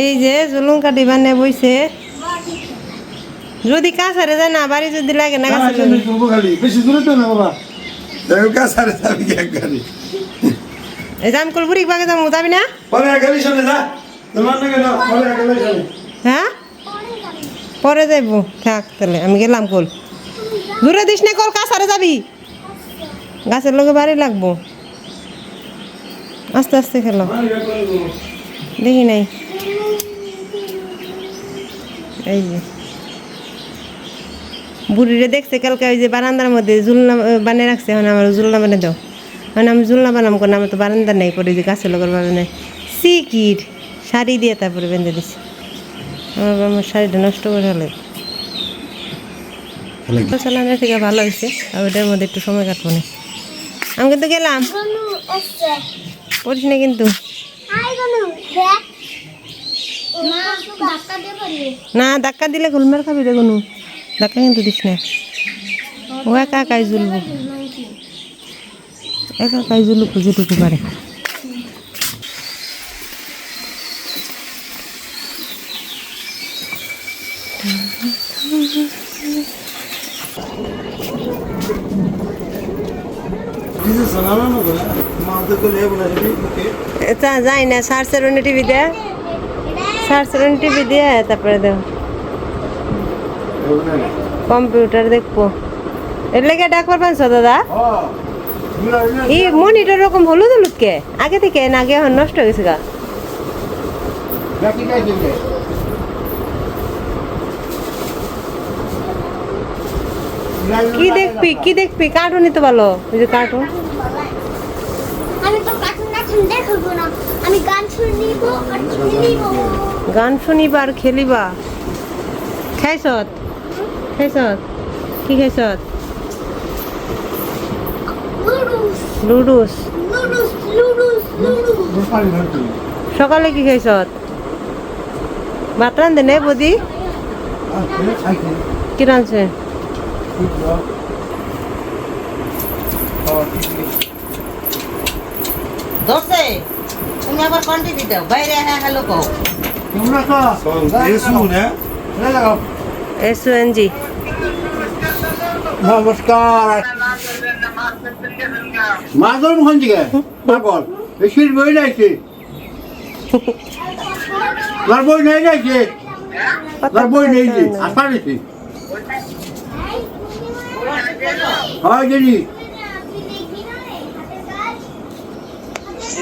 এই যে জুলুং কাটি বানে বইছে। যদি কাছারে যায় না বাড়ি যদি লাগে না বেশি দূরে তো না বাবা। কাছারে যাবি এক গাড়ি এই যে আমি কল বুড়ি বাগে যাব যাবি না? পরে এক গাড়ি শোনে যা। তোমার না পরে এক গাড়ি শোনে হ্যাঁ? পরে যাইব। থাক তাহলে আমি গেলাম কল। দূরে দিস না কল কাছারে যাবি। গাছের লোকে বাড়ি লাগবো। আস্তে আস্তে খেলো। দেখি নাই। এই যে। বুড়িরে দেখছে কালকে ওই যে বারান্দার মধ্যে জুলনা বানিয়ে রাখছে এখন আমার জুলনা বানিয়ে দাও। মানে আমি জুলনা বানাম কোনো? আমার তো বারান্দা নেই পরে যে গাছের লোকের বাবা নেই সিকিট শাড়ি দিয়ে তারপরে বেঁধে দিছি। আমার আমার শাড়িটা নষ্ট করে হলে চালানো থেকে ভালো হয়েছে আর ওটার মধ্যে একটু সময় কাটবো না। আমি কিন্তু গেলাম। গনু পড়িস না কিন্তু হাই গনু দেখ মা ধাক্কা দিয়ে পারবে না ধাক্কা দিলে গোলমার খাবি রে কোনো ধাক্কা কিন্তু দিস না। ও একা একাই জুলবো একা একাই জুলুক যেটুকু পারে। যাই না সার সেরুনি টিভি দে সার সেরুনি টিভি দিয়ে, তারপরে না কম্পিউটার দেখব। এর লেগে ডাকবার পানছো দাদা? এই মনিটর রকম হলুদ হলুদ কে? আগে থেকে না, আগে এখন নষ্ট হয়ে গেছে গা। কি দেখবি কি দেখবি? কার্টুনই তো ভালো কার্টুন দেখব না। আমি গান শুনিব আর খেলিব গান শুনিবা আর খেলিবা। খাইছত খাইছত কি খাইছত লুডুস সকালে কি খাইছত ভাত রান্ধে নে বদি? কি রাঁধছে ঠিক আছে হ্যাঁ ঠিক আছে দোষে তুমি আবার কন্টিনিউ দাও বাইরে হ্যাঁ হ্যালো কও কেমন আছো এসু না। লাগাও। এস জি নমস্কার। মাদর মোহন দিকে পাগল। বেশির বই নাইছে। তার বই নেই নাইছে? তার বই নেই যে আশা নিছি। হয়? জানি তোর বই আশা নিছে হ্যাঁ ওরা বাদি এই চল চল চল চল চল কোনটা দুটি বিদে কি দেখো ক ক ক কে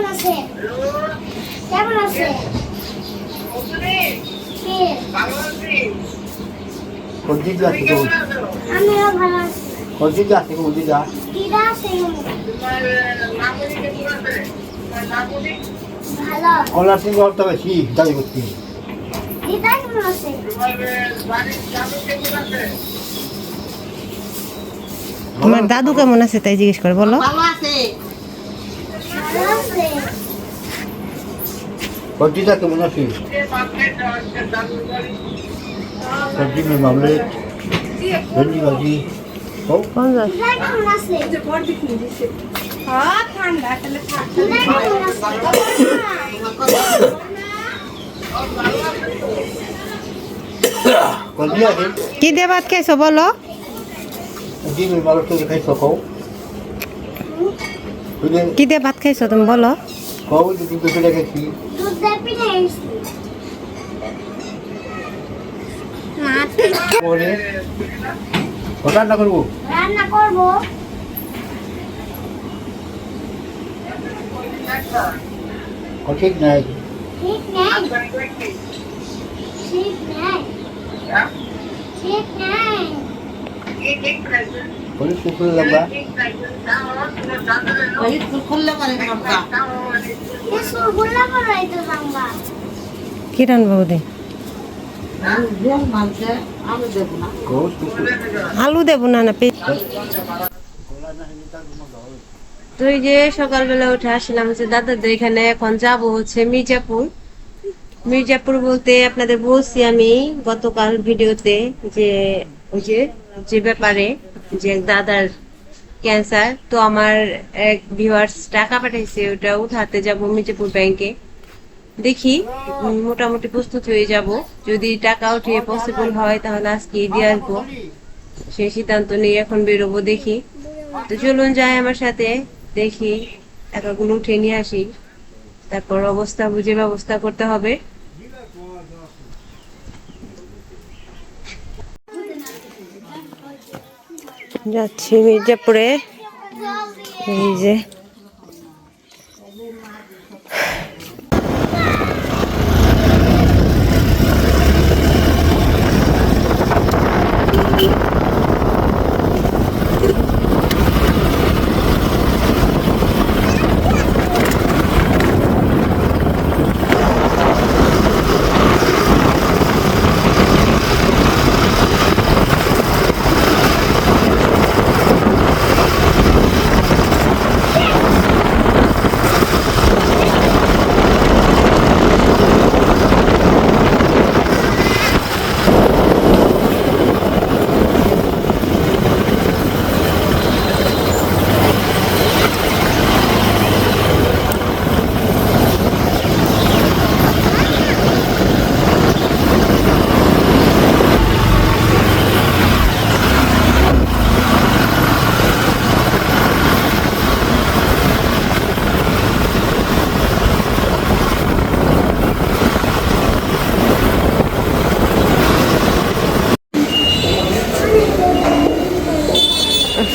আছে? কেমন আছে? কি? কোনটি যা কি কোন আমিও ভালো আছি। কোনটি যা কি কোনটি যা। দিদা আছে ভালো। কলা সিং করতে বেশি দাই করতে। দিদা কেমন আছে। তোমার দাদু কেমন আছে তাই জিজ্ঞেস করে বলো। ভালো আছে? সবজিটা কেমন আছে সবজি মে মামলেট ভেন্ডি ভাজি কি দিয়ে ভাত খাইছো বলো ডিমের মালটা খাইছো কও কি দিয়ে ভাত খাইছো তুমি বলো। করব? রান্না করব। ঠিক নাই। ঠিক নেই। ঠিক নেই। ঠিক নেই। না। আলু দেবো না না তো এই যে সকালবেলা উঠে আসলাম হচ্ছে দাদাদের এখানে এখন যাব হচ্ছে মির্জাপুর। মির্জাপুর বলতে আপনাদের বলছি আমি গতকাল ভিডিওতে যে ওই যে যে ব্যাপারে যে দাদার ক্যান্সার তো আমার এক ভিউয়ার্স টাকা পাঠাইছে, ওটা উঠাতে যাব মির্জাপুর ব্যাংকে দেখি মোটামুটি প্রস্তুত হয়ে যাব। যদি টাকা উঠিয়ে পসিবল হয়, তাহলে আজকে দিয়ে আসব। সেই সিদ্ধান্ত নিয়ে এখন বেরোবো, দেখি। তো চলুন যাই আমার সাথে, দেখি টাকাগুলো উঠে নিয়ে আসি। তারপর অবস্থা, বুঝে ব্যবস্থা করতে হবে। যাচ্ছি মির্জাপুরে এই যে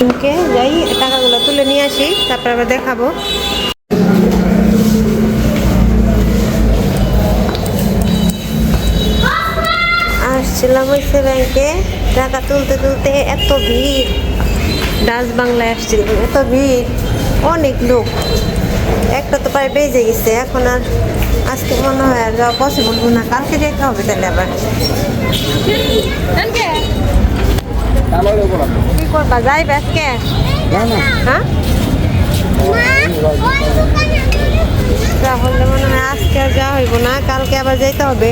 ওকে যাই টাকাগুলো তুলে নিয়ে আসি তারপর আবার দেখাবো। আসছিলাম হচ্ছে ব্যাংকে টাকা তুলতে তুলতে এত ভিড়। ডাচ বাংলায় আসছিলাম এত ভিড়। অনেক লোক। একটা তো প্রায় বেজে গেছে এখন আর আজকে মনে হয় আর যাওয়া পসিবল না। কালকে যেতে হবে তাহলে আবার। কি করবা? যাইবে আজকে? হ্যাঁ তাহলে মনে হয় আজকে আর যাওয়া হইব না, কালকে আবার যাইতে হবে।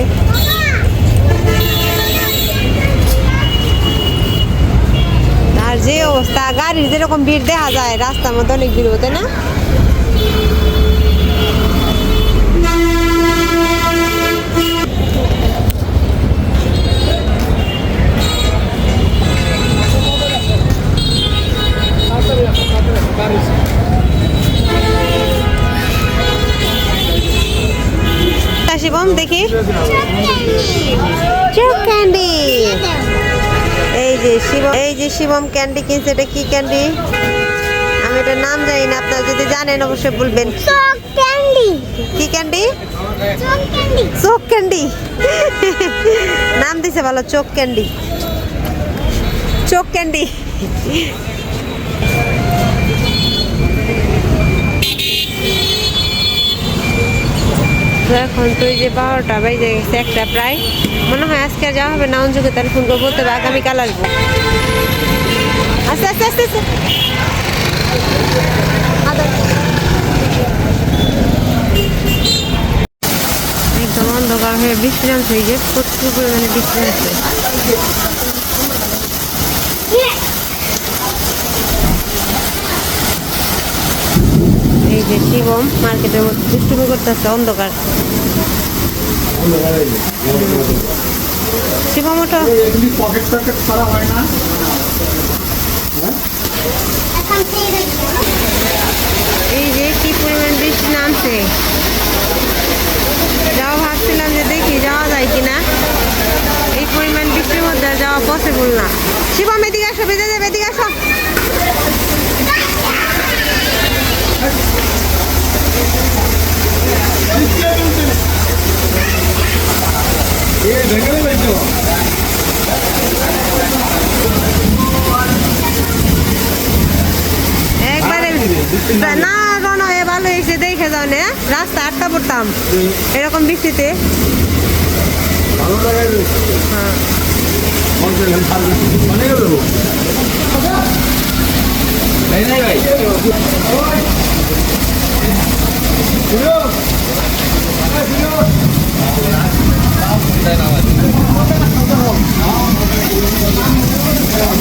আর যে অবস্থা, গাড়ির যেরকম ভিড় দেখা যায়, রাস্তার মধ্যে অনেক ভিড় হতে না? যে শিবম ক্যান্ডি কিনছে এটা কি ক্যান্ডি আমি এটা নাম জানি না আপনারা যদি জানেন অবশ্যই বলবেন। চক ক্যান্ডি কি candy chalk candy chalk candy নাম দিছে ভালো চোখ ক্যান্ডি চোখ ক্যান্ডি তো এখন তো যে বারোটা বেজে গেছে, একটা প্রায়। মনে হয় আজকে আর যাওয়া হবে না, অঞ্জুকে তাহলে ফোন করে বলতে হবে আগামীকাল আসব। আস্তে আস্তে আস্তে আস্তে। একদম অন্ধকার হয়ে বৃষ্টি নামছে এই যে প্রচুর পরিমাণে বৃষ্টি নামছে এই যে শিবম মার্কেটের মধ্যে দুষ্টুমি করতেছে অন্ধকার। শিবম দেখো এই যে কি পরিমাণ বৃষ্টি নামছে। যাওয়া ভাবছিলাম যে দেখি যাওয়া যায় কিনা। এই পরিমাণ বৃষ্টির মধ্যে যাওয়া পসিবল না। শিবম এদিকে আসো বেজে যাবে এদিকে আসো। না রন এ ভালো হয়েছে দেখে যাও রাস্তা আটটা পড়তাম। এরকম বৃষ্টিতে। ভালো লাগাই রয়েছে হ্যাঁ মানে গেল নাই নাই ভাই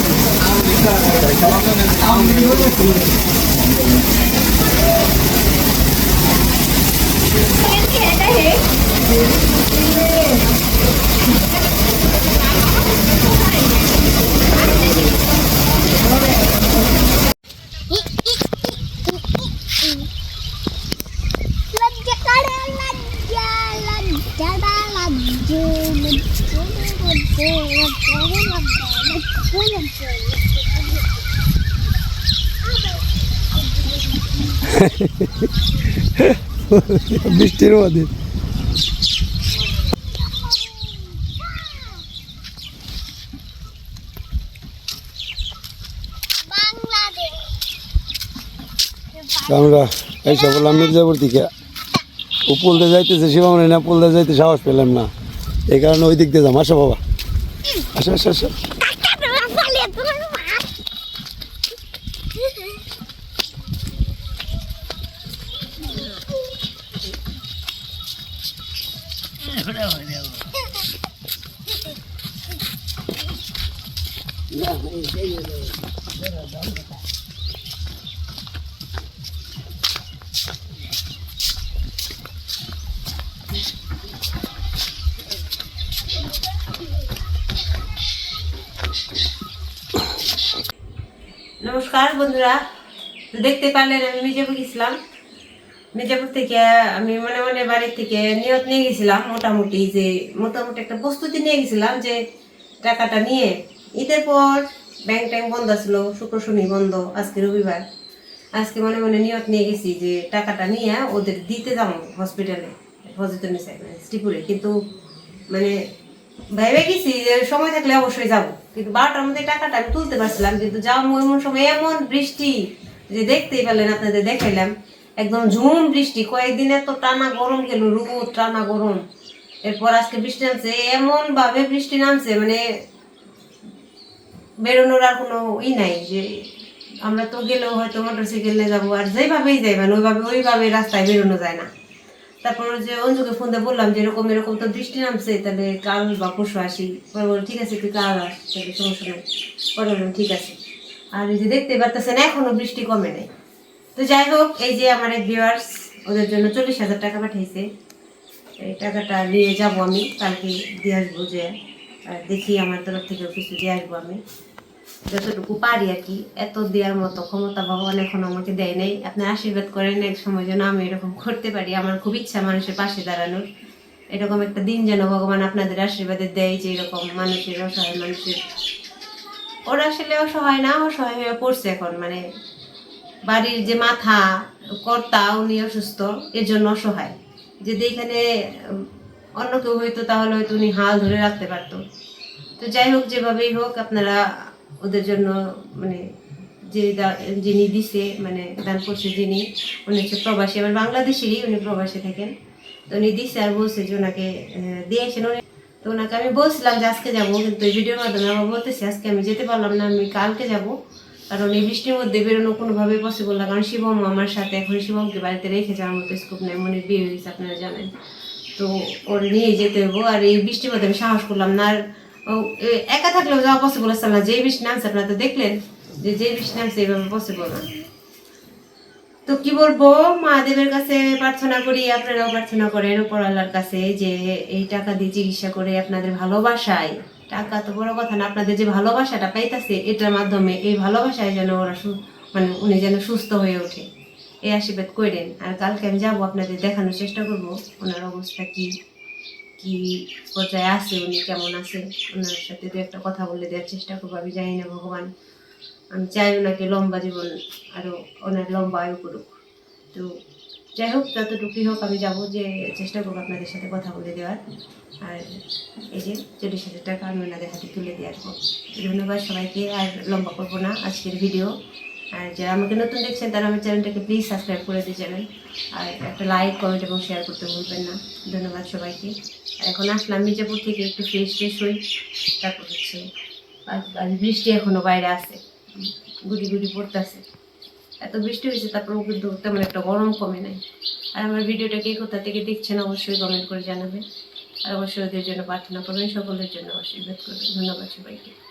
লজ্জা করে লজ্জা লজ্জা দা লজ্জা লজ্জা লজ্জা লজ্জা লজ্জা বৃষ্টির মধ্যে। আমরা এইসব বললাম মির্জাপুর থেকে উপলতে যাইতেছে শিবামনি না পুলতে যাইতে সাহস পেলাম না। এই কারণে ওই দিক দিয়ে যাম। আসো বাবা। আসো আসো আসো। নমস্কার বন্ধুরা দেখতে পারলেন আমি মির্জাপুর গেছিলাম মির্জাপুর থেকে আমি মনে মনে বাড়ির থেকে নিয়ত নিয়ে গেছিলাম মোটামুটি যে, মোটামুটি একটা প্রস্তুতি নিয়ে গেছিলাম যে টাকাটা নিয়ে। ঈদের পর ব্যাংক ট্যাঙ্ক বন্ধ ছিল, শুক্র শনি বন্ধ, আজকে রবিবার। আজকে মনে মনে নিয়ত নিয়ে গেছি যে টাকাটা নিয়ে ওদের দিতে যাব হসপিটালে নিসাই শ্রীপুরে কিন্তু মানে ভেবে গেছি যে সময় থাকলে অবশ্যই যাব। কিন্তু বারোটার মধ্যে টাকাটা আমি তুলতে পারছিলাম, কিন্তু যাওয়ার এমন সময় এমন বৃষ্টি যে দেখতেই পারলেন, আপনাদের দেখাইলাম। একদম ঝুম বৃষ্টি কয়েকদিন এত টানা গরম গেল রোদ, টানা গরম। এরপর আজকে বৃষ্টি নামছে এমন ভাবে বৃষ্টি নামছে মানে বেরোনোর আর কোনো ই নাই যে আমরা তো গেলেও হয়তো মোটর সাইকেল নিয়ে যাব, আর যেভাবেই যাইবেন ওইভাবে ওইভাবে রাস্তায় বেরোনো যায় না। তারপর যে অঞ্জুকে ফোন দিয়ে বললাম যে এরকম এরকম তো বৃষ্টি নামছে, তাহলে কাল বা পরশু আসি। ঠিক আছে, তুই কাল আস, তাহলে সমস্যা নেই পরে বললাম ঠিক আছে। আর এই যে দেখতে পারতেছেন, এখনও বৃষ্টি কমে নেই। তো যাই হোক, এই যে আমার ভিউয়ার্স ওদের জন্য চল্লিশ হাজার টাকা পাঠিয়েছে। এই টাকাটা নিয়ে যাব আমি, কালকে দিয়ে আসব যে দেখি আমার তরফ থেকেও কিছু দিয়ে আসব আমি। যতটুকু পারি আর কি, এত দেওয়ার মতো ক্ষমতা ভগবান এখন আমাকে দেয় নাই। আপনি আশীর্বাদ করেন এক সময় যেন আমি এরকম করতে পারি। আমার খুব ইচ্ছা মানুষের পাশে দাঁড়ানোর। এরকম একটা দিন যেন ভগবান আপনাদের আশীর্বাদে দেয় যে এরকম মানুষের অসহায় মানুষের। ওরা আসলে অসহায় না, অসহায় হয়ে পড়ছে এখন মানে বাড়ির যে মাথা কর্তা, উনি অসুস্থ এর জন্য অসহায়। যদি এখানে অন্য কেউ হইতো, তাহলে হয়তো উনি হাল ধরে রাখতে পারতো। তো যাই হোক, যেভাবেই হোক, আপনারা ওদের জন্য মানে যে যিনি দিছে মানে দান করছে যিনি, উনি হচ্ছে প্রবাসী। আমার বাংলাদেশেরই উনি প্রবাসী থাকেন। তো উনি দিছে আর বলছে যে ওনাকে দিয়েছেন উনি। তো ওনাকে আমি বলছিলাম যে আজকে যাব, কিন্তু ভিডিওর মাধ্যমে আমার বলতেছি, আজকে আমি যেতে পারলাম না, আমি কালকে যাব। কারণ এই বৃষ্টির মধ্যে বেরোনো কোনোভাবে পসিবল না। কারণ শিবম আমার সাথে এখন শিবমকে বাড়িতে রেখে যাওয়ার মতো স্কোপ নেই। মনে বিয়ে হয়েছে, আপনারা জানেন। তো ওর নিয়ে যেতে হব আর এই বৃষ্টির মধ্যে আমি সাহস করলাম না। আর একা থাকলেও যাওয়া পসিবল আসছে না। যেই বৃষ্টি নামছে, আপনারা তো দেখলেন যে যেই বৃষ্টি নামছে, এইভাবে পসিবল না। তো কি বলব? মহাদেবের কাছে প্রার্থনা করি, আপনারাও প্রার্থনা করেন। উপর আল্লাহর কাছে যে এই টাকা দিয়ে চিকিৎসা করে আপনাদের ভালোবাসায়। টাকা তো বড় কথা না, আপনাদের যে ভালোবাসাটা পাইতাছে, এটার মাধ্যমে এই ভালোবাসায় যেন ওরা মানে উনি যেন সুস্থ হয়ে ওঠে। এই আশীর্বাদ করেন। আর কালকে আমি যাব, আপনাদের দেখানোর চেষ্টা করব, ওনার অবস্থা কি কি পর্যায়ে আছে, উনি কেমন আছে, ওনার সাথে দু একটা কথা বলে দেওয়ার চেষ্টা করব। আমি জানি না, ভগবান, আমি চাই ওনাকে লম্বা জীবন আরও ওনার লম্বা আয়ু করুক। তো যাই হোক, যতটুকুই হোক আমি যাব যে চেষ্টা করব আপনাদের সাথে কথা বলে দেওয়ার। আর এই যে চল্লিশ হাজার টাকা আমি ওনাদের হাতে তুলে দিয়ে আসব। ধন্যবাদ সবাইকে, আর লম্বা করব না আজকের ভিডিও আর যারা আমাকে নতুন দেখছেন, তারা আমার চ্যানেলটাকে প্লিজ সাবস্ক্রাইব করে দিয়ে যাবেন আর একটা লাইক কমেন্ট এবং শেয়ার করতে ভুলবেন না। ধন্যবাদ সবাইকে। আর এখন আসলাম মির্জাপুর থেকে একটু ফ্রেশ ট্রেশ হই, তারপর হচ্ছে বৃষ্টি এখনও বাইরে আছে। গুড়ি গুড়ি পড়তেছে। এত বৃষ্টি হয়েছে, তারপর কিন্তু তেমন একটা গরম কমে নাই। আর আমার ভিডিওটা কে কোথা থেকে দেখছেন অবশ্যই কমেন্ট করে জানাবেন। আর অবশ্যই ওদের জন্য প্রার্থনা করবেন, সকলের জন্য আশীর্বাদ করবেন। ধন্যবাদ সবাইকে।